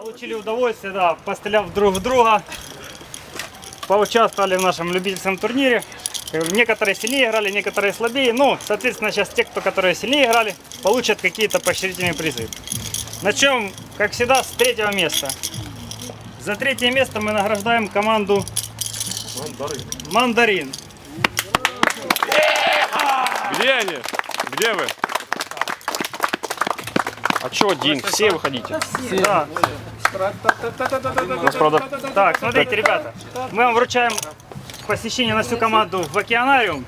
Получили удовольствие, да, постреляв друг в друга. Поучаствовали в нашем любительском турнире. Некоторые сильнее играли, некоторые слабее. Ну, соответственно, сейчас те, кто которые сильнее играли, получат какие-то поощрительные призы. Начнем, как всегда, с третьего места. За третье место мы награждаем команду Мандарин. Где они? Где вы? А чё один? Все выходите. Да. У нас, правда, Так, смотрите, ребята, мы вам вручаем посещение на всю команду в океанариум.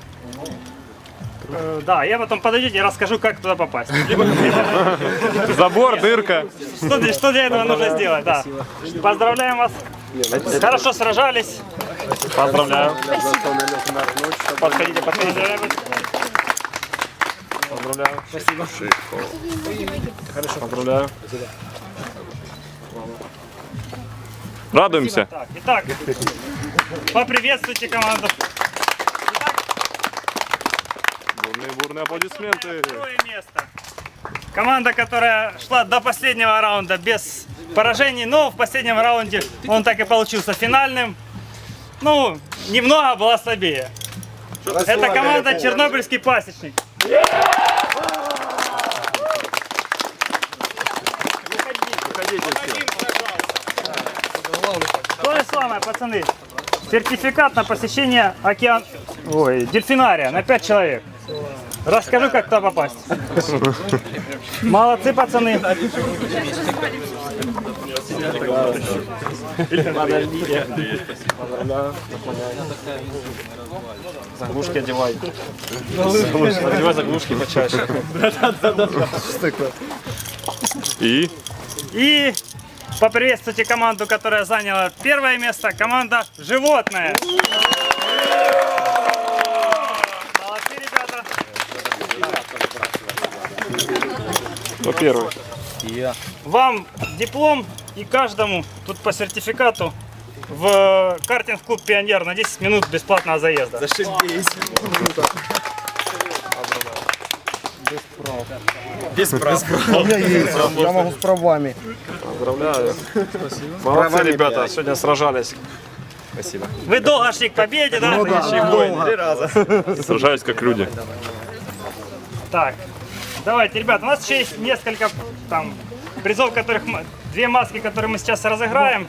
Э, Да, я потом подойдете и расскажу, как туда попасть. Либо забор, дырка. что, для- что для этого нужно сделать, да. Поздравляем вас. Хорошо сражались. Поздравляю. Подходите, подходите. Поздравляю. Спасибо. Хорошо. Поздравляю. Радуемся. Так, итак, поприветствуйте команду. Бурные, бурные аплодисменты. Второе место. Команда, которая шла до последнего раунда без поражений, но в последнем раунде он так и получился финальным. Ну, немного была слабее. Это команда Чернобыльский пасечник. То пацаны. Сертификат на посещение океан... Ой, дельфинария на 5 человек. Расскажу, как туда попасть. Молодцы, пацаны. Заглушки одевай. Одевай заглушки почаще. И? И поприветствуйте команду, которая заняла первое место. Команда «Животное». Молодцы, ребята. Кто первый? Вам диплом и каждому тут по сертификату в картинг-клуб «Пионер» на 10 минут бесплатного заезда. У меня есть, я могу с правами. Поздравляю. Молодцы, ребята, сегодня сражались. Спасибо. Вы долго шли к победе, да? Ну да, долго. Сражались как люди. Так, давайте, ребят, у нас еще есть несколько там призов, которых мы- две маски, которые мы сейчас разыграем.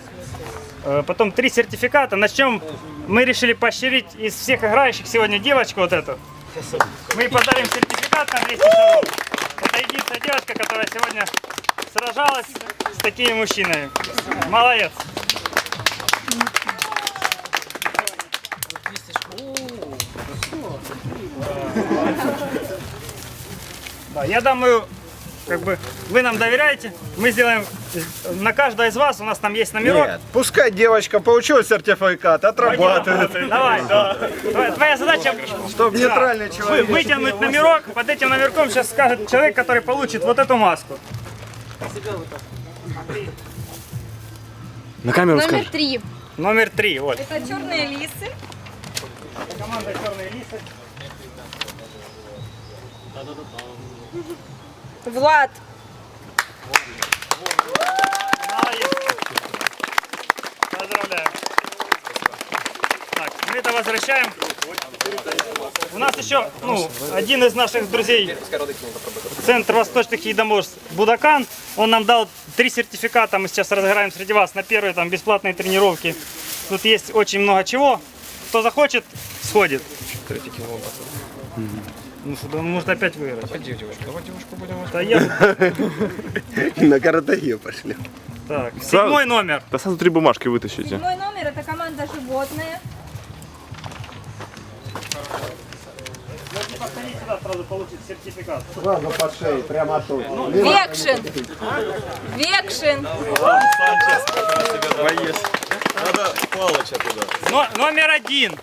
Э, Потом три сертификата. Начнем. Мы решили поощрить из всех играющих сегодня девочку вот эту. Мы подарим сертификат на 200 шагов. Это единственная девочка, которая сегодня сражалась с такими мужчинами. Молодец. Да, я думаю, как бы вы нам доверяете, мы сделаем на каждого из вас, у нас там есть номерок. Пускай девочка получила сертификат, отрабатывает. Давай, Твоя, твоя задача Чтоб нейтральный вы- человек. вытянуть номерок. Под этим номерком сейчас скажет человек, который получит вот эту маску. На камеру Номер три. Номер три, вот. Это черные лисы. Команда «Черные лисы». Влад. Молодец. Поздравляю. Так, мы это возвращаем. У нас еще, ну, один из наших друзей, Центр восточных единоборств Будакан, он нам дал три сертификата, мы сейчас разыграем среди вас на первые там бесплатные тренировки. Тут есть очень много чего. Кто захочет, сходит. Ну, что, он может опять выиграть. Да я... На каратеге пошли. Так, седьмой номер. Да сразу три бумажки вытащите. Мой номер это команда животные. Если подходить сюда, сразу получит сертификат. Сразу по шее, прямо тут. Векшин. Векшин. Но, номер один.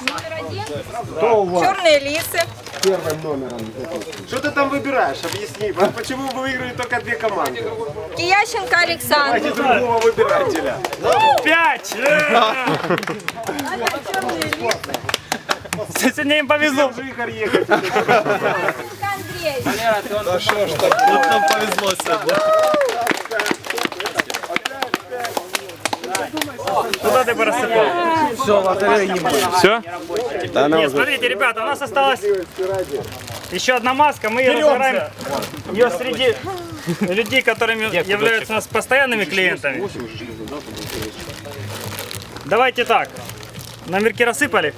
Номер один. У вас Черные лисы. Первым номером? Что ты там выбираешь? Объясни. Почему вы выиграли только две команды? Киященко Александр. Другого выбирателя. Пять! Сегодня им повезло. Игорь ехать. Андрей. Воды бы рассыпал. Все? Нет, смотрите, ребята, у нас осталась еще одна маска. Мы ее разыграем ее среди людей, которыми являются у нас постоянными клиентами. Давайте так. Номерки рассыпали.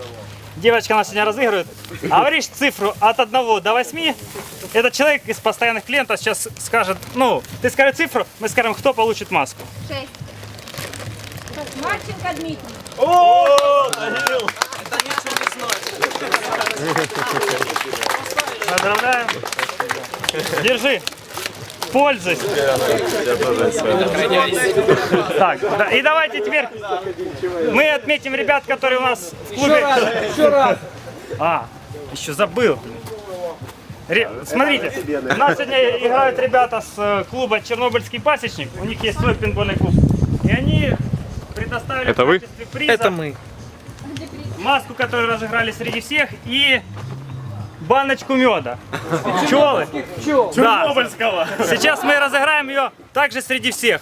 Девочка нас сегодня разыгрывает. Говоришь цифру от 1 до 8. Этот человек из постоянных клиентов сейчас скажет, ну, ты скажи цифру, мы скажем, кто получит маску. Шесть. Марченко Дмитрий. Поздравляем. Держи. Пользуйся. Так, да, и давайте теперь мы отметим ребят, которые у нас в клубе. Еще раз, А, еще забыл. Ре- Смотрите, у нас сегодня играют ребята с э, клуба Чернобыльский пасечник. У них есть свой пинбольный клуб. И они предоставили Это в вы? качестве приза Это мы. маску, которую разыграли среди всех, и баночку меда. Пчелы. Чернобыльского. Сейчас мы разыграем ее также среди всех.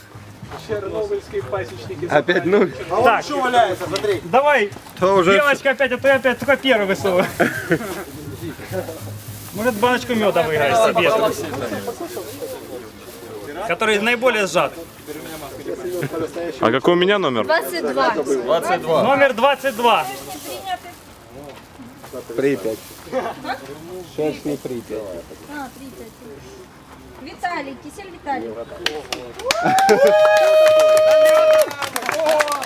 Опять нуль. Так, Что валяется, смотри. давай, То уже девочка опять, а ты опять только первый высовывай. Может баночку меда выиграешь себе. Который наиболее сжат. А какой у меня номер? 22. Номер 22. Припять. Шершни Припять. А, 30. Виталий, кисель Виталий.